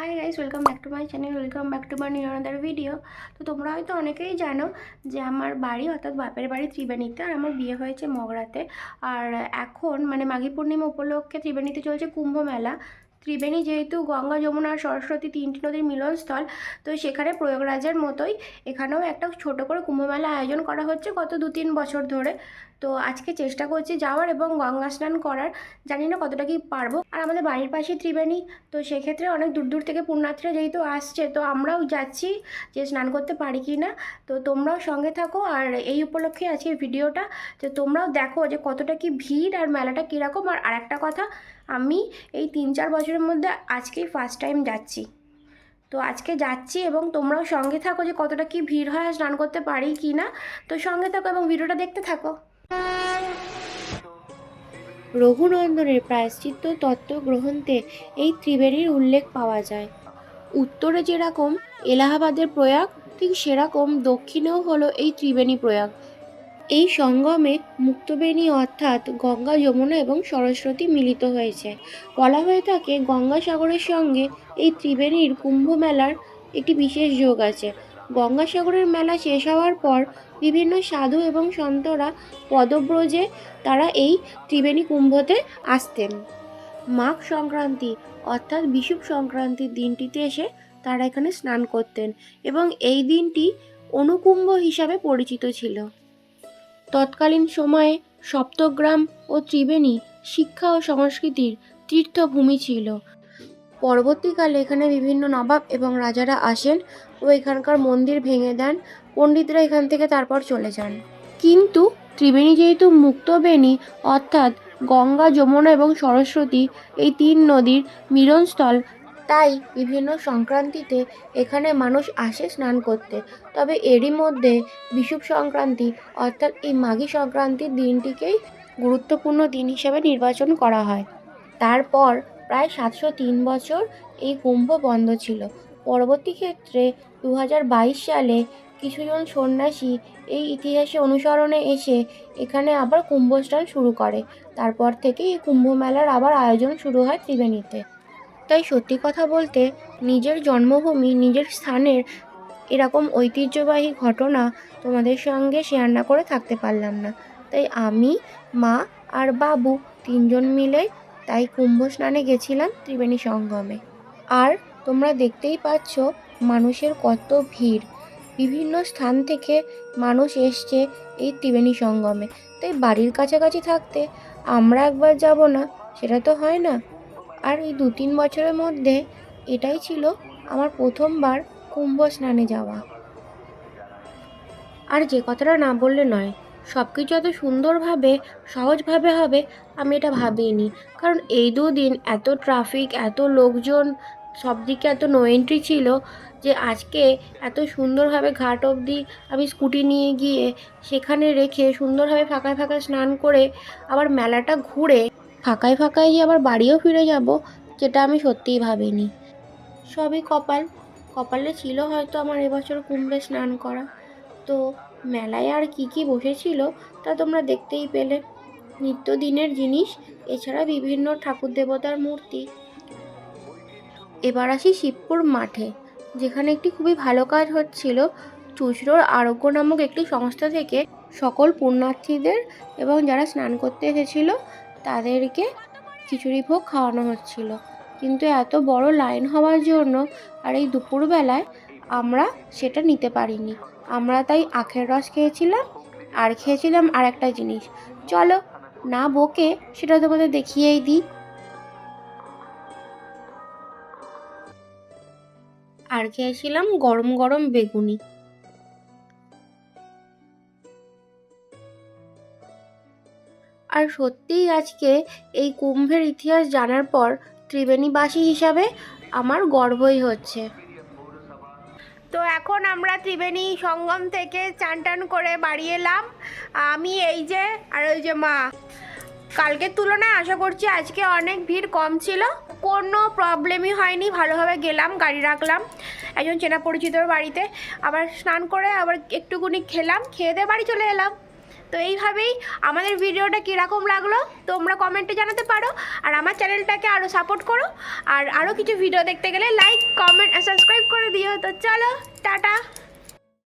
Hi guys welcome back to my channel welcome back to my new another video তো তোমরা হয়তো অনেকেই জানো যে আমার বাড়ি অর্থাৎ বাপের বাড়ি ত্রিবেণীতে আর আমার বিয়ে হয়েছে মগরাতে। আর এখন মানে মাঘী পূর্ণিমা উপলক্ষে ত্রিবেণীতে চলছে কুম্ভ মেলা। ত্রিবেণী যেহেতু গঙ্গা, যমুনা আর সরস্বতী তিনটি নদীর মিলনস্থল, তো সেখানে প্রয়াগরাজের মতোই এখানেও একটা ছোট করে কুম্ভ মেলা আয়োজন করা হচ্ছে গত দু তিন বছর ধরে। তো আজকে চেষ্টা করছি যাওয়ার এবং গঙ্গা স্নান করার। জানি না কতটা কি পারব। আর আমাদের বাড়ির পাশেই ত্রিবেণী, তো সেক্ষেত্রে অনেক দূর দূর থেকে পুণ্যার্থীরা যেহেতু আসছে, তো আমরাও যাচ্ছি যে স্নান করতে পারি কি না। তো তোমরাও সঙ্গে থাকো। আর এই উপলক্ষে আজকের ভিডিওটা, যে তোমরাও দেখো যে কতটা কি ভিড় আর মেলাটা কীরকম। আর আরেকটা কথা, আমি এই তিন চার বছরের মধ্যে আজকেই ফার্স্ট টাইম যাচ্ছি। তো আজকে যাচ্ছি এবং তোমরাও সঙ্গে থাকো যে কতটা কি ভিড় হয় স্নান করতে পারি কি না। তো সঙ্গে থাকো এবং ভিডিওটা দেখতে থাকো। রঘুনন্দনের প্রায়শ্চিত্ত তত্ত্ব গ্রন্থে এই ত্রিবেণীর উল্লেখ পাওয়া যায়। উত্তরে যেরকম এলাহাবাদের প্রয়াগ, ঠিক সেরকম দক্ষিণেও হলো এই ত্রিবেণী প্রয়াগ। এই সঙ্গমে মুক্তবেণী অর্থাৎ গঙ্গা যমুনা এবং সরস্বতী মিলিত হয়েছে। বলা হয়ে থাকে, গঙ্গাসাগরের সঙ্গে এই ত্রিবেণীর কুম্ভ মেলার একটি বিশেষ যোগ আছে। গঙ্গাসাগরের মেলা শেষ হওয়ার পর বিভিন্ন সাধু এবং সন্তরা পদব্রজে তারা এই ত্রিবেণী কুম্ভতে আসতেন। মাঘ সংক্রান্তি অর্থাৎ বিষুব সংক্রান্তির দিনটিতে এসে তারা এখানে স্নান করতেন এবং এই দিনটি অনুকুম্ভ হিসাবে পরিচিত ছিল। তৎকালীন সময়ে সপ্তগ্রাম ও ত্রিবেণী শিক্ষা ও সংস্কৃতির তীর্থভূমি ছিল। পরবর্তীকালে এখানে বিভিন্ন নবাব এবং রাজারা আসেন ও এখানকার মন্দির ভেঙে দেন। পণ্ডিতরা এখান থেকে তারপর চলে যান। কিন্তু ত্রিবেণী যেহেতু মুক্তবেণী, অর্থাৎ গঙ্গা, যমুনা এবং সরস্বতী, এই তিন নদীর মিলনস্থল তাই বিভিন্ন সংক্রান্তিতে এখানে মানুষ আসে স্নান করতে। তবে এরই মধ্যে বিষুব সংক্রান্তি, অর্থাৎ এই মাঘী সংক্রান্তির দিনটিকেই গুরুত্বপূর্ণ দিন হিসেবে নির্বাচন করা হয়। তারপর প্রায় সাতশো তিন বছর এই কুম্ভ বন্ধ ছিল। পরবর্তী ক্ষেত্রে দু হাজার বাইশ সালে কিছুজন সন্ন্যাসী এই ইতিহাসে অনুসরণে এসে এখানে আবার কুম্ভস্নান শুরু করে। তারপর থেকে এই কুম্ভ মেলার আবার আয়োজন শুরু হয় ত্রিবেণীতে। তাই সত্যি কথা বলতে নিজের জন্মভূমি, নিজের স্থানের এরকম ঐতিহ্যবাহী ঘটনা তোমাদের সঙ্গে শেয়ার না করে থাকতে পারলাম না। তাই আমি, মা আর বাবু তিনজন মিলে তাই কুম্ভ স্নানে গেছিলাম ত্রিবেণী সঙ্গমে। আর তোমরা দেখতেই পাচ্ছ মানুষের কত ভিড়। বিভিন্ন স্থান থেকে মানুষ এসছে এই ত্রিবেণী সঙ্গমে। তাই বাড়ির কাছাকাছি থাকতে আমরা একবার যাব না, সেটা তো হয় না। আর এই দু তিন বছরের মধ্যে এটাই ছিল আমার প্রথমবার কুম্ভ স্নানে যাওয়া। আর যে কথাটা না বললে নয় সব কিছু এত সুন্দরভাবে, সহজভাবে হবে আমি এটা ভাবিনি। কারণ এই দুদিন এত ট্রাফিক এত লোকজন সব দিকে এত নো এন্ট্রি ছিল যে আজকে এত সুন্দরভাবে ঘাট অবধি আমি স্কুটি নিয়ে গিয়ে সেখানে রেখে সুন্দরভাবে ফাঁকায় ফাঁকায় স্নান করে আবার মেলাটা ঘুরে ফাঁকায় ফাঁকায় যে আবার বাড়িও ফিরে যাব, যেটা আমি সত্যিই ভাবিনি। সবই কপাল। কপালে ছিল হয়তো আমার এবছর কুম্ভে স্নান করা। তো মেলায় আর কি কি বসেছিল, তা তোমরা দেখতেই পেলে। নিত্যদিনের জিনিস, এছাড়া বিভিন্ন ঠাকুর দেবতার মূর্তি। এবার আসি শিবপুর মাঠে, যেখানে একটি খুবই ভালো কাজ হচ্ছিল। চুচড়োর আরোগ্য নামক একটি সংস্থা থেকে সকল পুণ্যার্থীদের এবং যারা স্নান করতে এসেছিল তাদেরকে খিচুড়ি ভোগ খাওয়ানো হচ্ছিল। কিন্তু এত বড় লাইন হওয়ার জন্য আর এই দুপুরবেলায় আমরা সেটা নিতে পারিনি। আমরা তাই আখের রস খেয়েছিলাম, আর খেয়েছিলাম আর একটা জিনিস। চলো, না বকে সেটা তোমাদের দেখিয়েই দিই। আর খেয়েছিলাম গরম গরম বেগুনি। আর সত্যিই আজকে এই কুম্ভের ইতিহাস জানার পর ত্রিবেণীবাসী হিসাবে আমার গর্বই হচ্ছে। তো এখন আমরা ত্রিবেণী সঙ্গম থেকে চান টান করে বাড়ি এলাম। আমি এই যে, আর ওই যে মা। কালকের তুলনায় আশা করছি আজকে অনেক ভিড় কম ছিল। কোনো প্রবলেমই হয়নি, ভালোভাবে গেলাম, গাড়ি রাখলাম, একজন চেনা পরিচিতর বাড়িতে। আবার স্নান করে আবার একটুকুনি খেলাম, খেয়ে দিয়ে বাড়ি চলে এলাম। তো এইভাবেই আমাদের ভিডিওটা কীরকম লাগল তোমরা কমেন্টে জানাতে পারো আর আমার চ্যানেলটাকে আরও সাপোর্ট করো আর আরও কিছু ভিডিও দেখতে গেলে লাইক কমেন্ট সাবস্ক্রাইব করে দিও। তো চলো, টাটা।